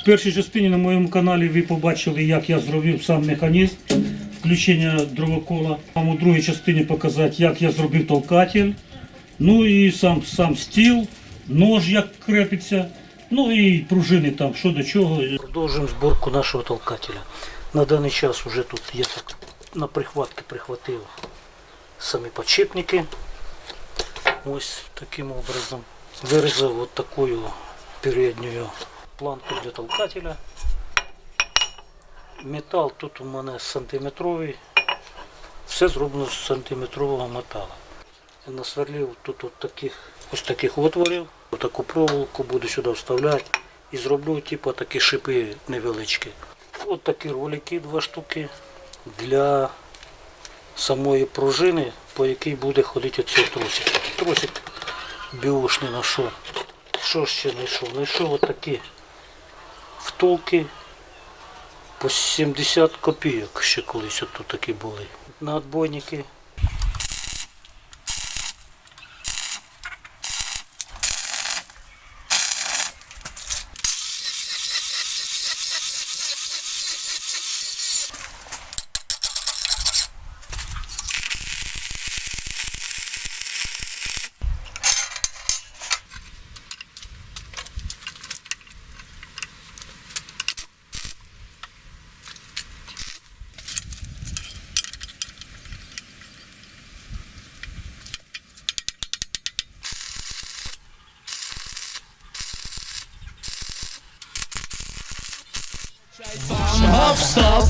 В першій частині на моєму каналі ви побачили, як я зробив сам механізм включення дровокола. Вам у другій частині показати, як я зробив толкатель. Ну і сам, сам стіл, нож як крепиться, ну і пружини там, що до чого. Продовжуємо зборку нашого толкателя. На даний час вже тут я так на прихватки прихватив самі подшипники. Ось таким образом. Вирізав от такою передньою планку для толкателя. Метал тут у мене сантиметровий. Все зроблено з сантиметрового металу. Насверлив тут от таких, ось таких отворів. Таку проволоку буду сюди вставляти і зроблю типу такі шипи невеличкі. От такі ролики, два штуки для самої пружини, по якій буде ходити оцей тросик. Тросик біошний знайшов. Що ще знайшов? Знайшов отакі втулки по 70 копійок ще колись тут такі були. На Гоп-стоп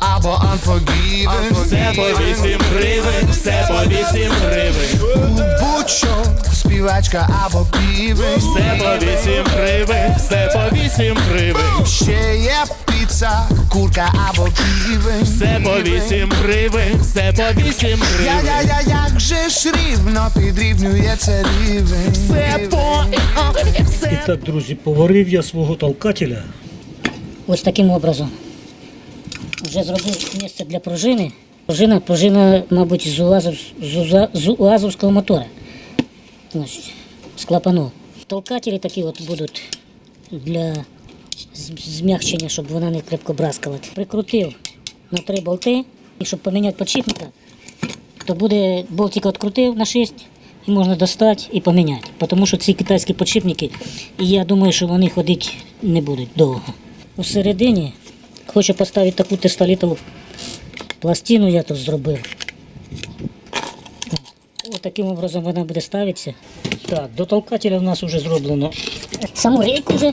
або Unforgiven. Все по 8 гривень, все по 8 гривень, Будь-що співачка або півень. Все по 8 гривень, все по 8 гривень, Ще є піца, курка або півень. Все по 8 гривень, все по 8 Я, гривень. я, я, як же ж рівно підрівнюється рівень. Все по І так, друзі, поварив я свого толкателя. Ось таким образом. Вже зробив місце для пружини. Пружина, пружина, мабуть, з, УАЗов, з, з УАЗовського мотора. Ось, з клапану. Толкателі такі от будуть для змягчення, щоб вона не крепко браскала. Прикрутив на три болти, і щоб поміняти подшипника, то буде болтик відкрутив на 6 і можна достати і поміняти. Тому що ці китайські подшипники, і я думаю, що вони ходити не будуть довго. У середині хочу поставити таку тестолітову пластину, я тут зробив. Ось таким образом вона буде ставитися. Так, до толкателя в нас вже зроблено. Саму рейку вже